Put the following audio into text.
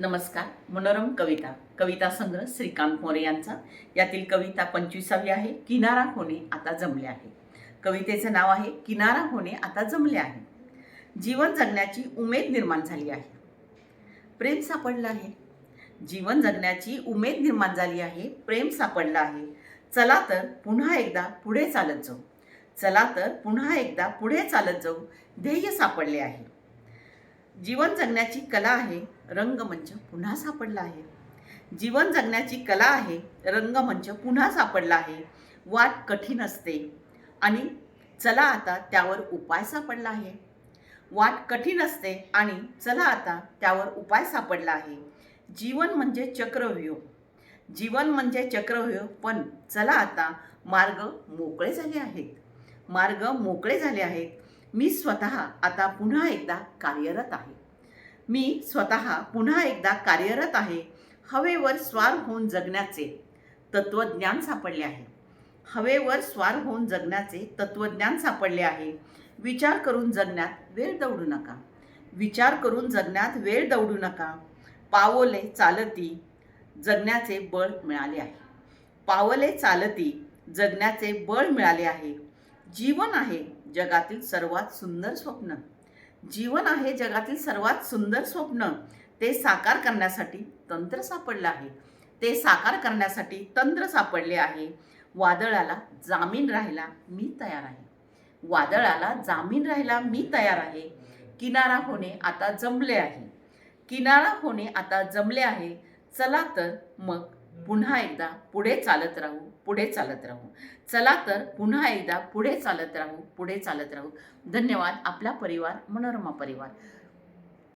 नमस्कार मनोरम कविता कविता संग्रह श्रीकांत मोरे यांचा. यातील कविता पंचवीसावी आहे किनारा होणे आता जमले आहे. कवितेचं नाव आहे किनारा होणे आता जमले आहे. जीवन जगण्याची उमेद निर्माण झाली आहे. प्रेम सापडलं आहे. जीवन जगण्याची उमेद निर्माण झाली आहे प्रेम सापडलं आहे. चला तर पुन्हा एकदा पुढे चालत जाऊ. चला तर पुन्हा एकदा पुढे चालत जाऊ. ध्येय सापडले आहे. जीवन जगण्याची कला आहे रंगमंच पुन्हा सापडला आहे. जीवन जगण्याची कला आहे रंगमंच पुन्हा सापडला आहे. वाट कठीण असते. आणि चला आता त्यावर उपाय सापडला आहे. वाट कठीण असते आणि चला आता त्यावर उपाय सापडला आहे. जीवन म्हणजे चक्रव्यूह. जीवन म्हणजे चक्रव्यूह पण चला आता मार्ग मोकळे झाले आहेत. मार्ग मोकळे झाले आहेत. मी स्वतः आता पुन्हा एकदा कार्यरत आहे. मी स्वतः पुन्हा एकदा कार्यरत आहे. हवेवर स्वार होऊन जगण्याचे तत्त्वज्ञान सापडले आहे. हवेवर स्वार होऊन जगण्याचे तत्त्वज्ञान सापडले आहे. विचार करून जगण्यात वेळ दौडू नका. विचार करून जगण्यात वेळ दौडू नका. पावले चालती जगण्याचे बळ मिळाले आहे. पावले चालती जगण्याचे बळ मिळाले आहे. जीवन आहे. जगातील सर्वात सुंदर स्वप्न. जीवन आहे जगातील सर्वात सुंदर स्वप्न. ते साकार करण्यासाठी तंत्र सापडलं आहे. ते साकार करण्यासाठी तंत्र सापडले आहे. वादळाला जामीन राहायला मी तयार आहे. वादळाला जामीन राहायला मी तयार आहे. किनारा होणे आता जमले आहे. किनारा होणे आता जमले आहे. चला तर मग पुन्हा एकदा पुढे चालत राहू पुढे चालत राहू. चला तर पुन्हा एकदा पुढे चालत राहू पुढे चालत राहू. धन्यवाद. आपला परिवार मनोरमा परिवार.